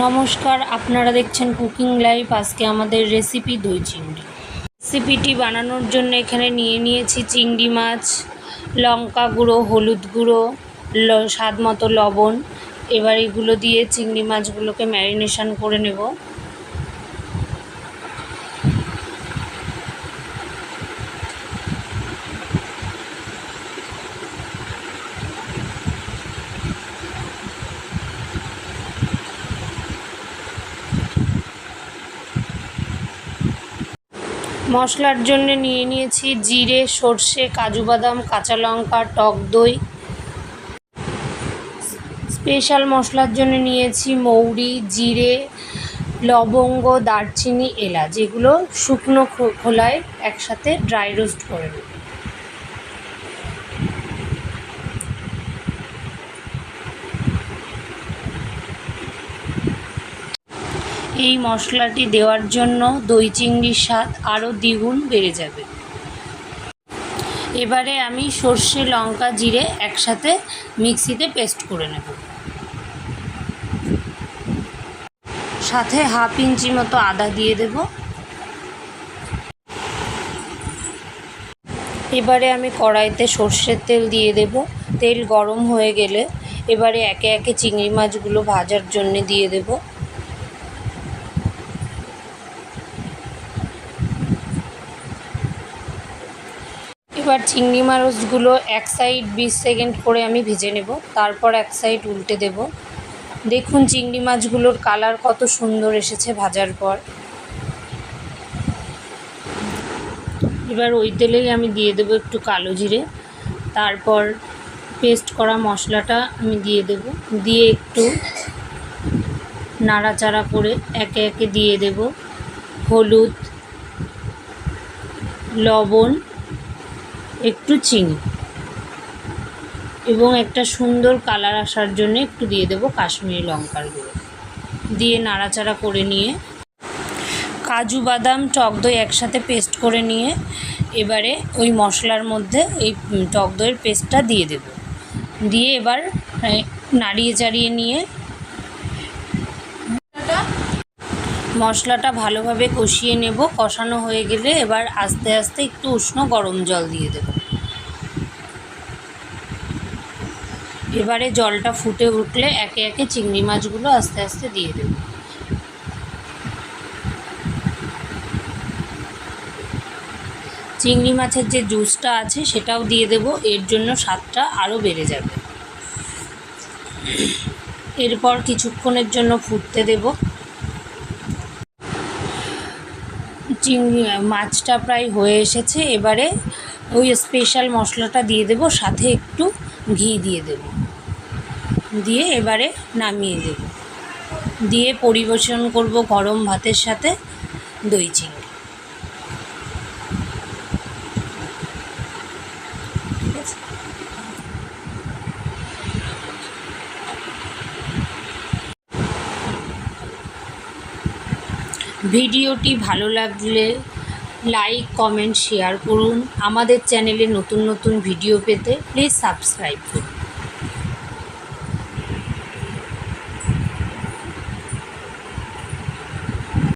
নমস্কার, আপনারা দেখছেন কুকিং লাইভ আজকে আমাদের রেসিপি দই চিংড়ি। রেসিপিটি বানানোর জন্য এখানে নিয়ে নিয়েছি চিংড়ি মাছ, লঙ্কা গুঁড়ো, হলুদ গুঁড়ো স্বাদ মতো লবণ। এবার এগুলো দিয়ে চিংড়ি মাছগুলোকে ম্যারিনেশন করে নেব। মশলার জন্য নিয়ে নিয়েছি জিরে, সর্ষে, কাজু বাদাম, কাঁচা লঙ্কা, টক দই। স্পেশাল মশলার জন্য নিয়েছি মৌরি, জিরে, লবঙ্গ, দারচিনি, এলাচ, যেগুলো শুকনো খোলায় একসাথে ড্রাই রোস্ট করে নেব। এই মশলাটি দেওয়ার জন্য দই চিংড়ির স্বাদ আরও দ্বিগুণ বেড়ে যাবে। এবারে আমি সর্ষে, লঙ্কা, জিরে একসাথে মিক্সিতে পেস্ট করে নেব। সাথে হাফ ইঞ্চি মতো আদা দিয়ে দেব। এবারে আমি কড়াইতে সর্ষের তেল দিয়ে দেব। তেল গরম হয়ে গেলে এবারে একে একে চিংড়ি মাছগুলো ভাজার জন্য দিয়ে দেবো। এবার চিংড়ি মাছগুলো এক সাইড বিশ সেকেন্ড করে আমি ভেজে নেব, তারপর এক সাইড উল্টে দেব। দেখুন চিংড়ি মাছগুলোর কালার কত সুন্দর এসেছে ভাজার পর। এবার ওই তেলেই আমি দিয়ে দেবো একটু কালো জিরে, তারপর পেস্ট করা মশলাটা আমি দিয়ে দেব। দিয়ে একটু নাড়াচাড়া করে একে একে দিয়ে দেব। হলুদ, লবণ একটু চিনি। এবং একটা সুন্দর কালার আসার জন্য একটু দিয়ে দেবো কাশ্মীরি লঙ্কার গুঁড়ো। দিয়ে নাড়াচাড়া করে নিয়ে কাজু বাদাম, টক দই একসাথে পেস্ট করে নিয়ে এবারে ওই মশলার মধ্যে এই টক দইয়ের পেস্টটা দিয়ে দেব। দিয়ে এবার নাড়িয়ে চাড়িয়ে নিয়ে মশলাটা ভালোভাবে কষিয়ে নেব। কষানো হয়ে গেলে এবার আস্তে আস্তে একটু উষ্ণ গরম জল দিয়ে দেব। এবারে জলটা ফুটে উঠলে একে একে চিংড়ি মাছগুলো আস্তে আস্তে দিয়ে দেব। চিংড়ি মাছের যে জুসটা আছে সেটাও দিয়ে দেব, এর জন্য স্বাদটা আরও বেড়ে যাবে। এরপর কিছুক্ষণের জন্য ফুটতে দেবো। চিংড়ি মাছটা প্রায় হয়ে এসেছে। এবারে ওই স্পেশাল মশলাটা দিয়ে দেব, সাথে একটু ঘি দিয়ে দেব। দিয়ে এবারে নামিয়ে দেব। দিয়ে পরিবেশন করব গরম ভাতের সাথে দই চিংড়ি। ভিডিওটি ভালো লাগলে লাইক, কমেন্ট, শেয়ার করুন। আমাদের চ্যানেলে নতুন নতুন ভিডিও পেতে প্লিজ সাবস্ক্রাইব করুন।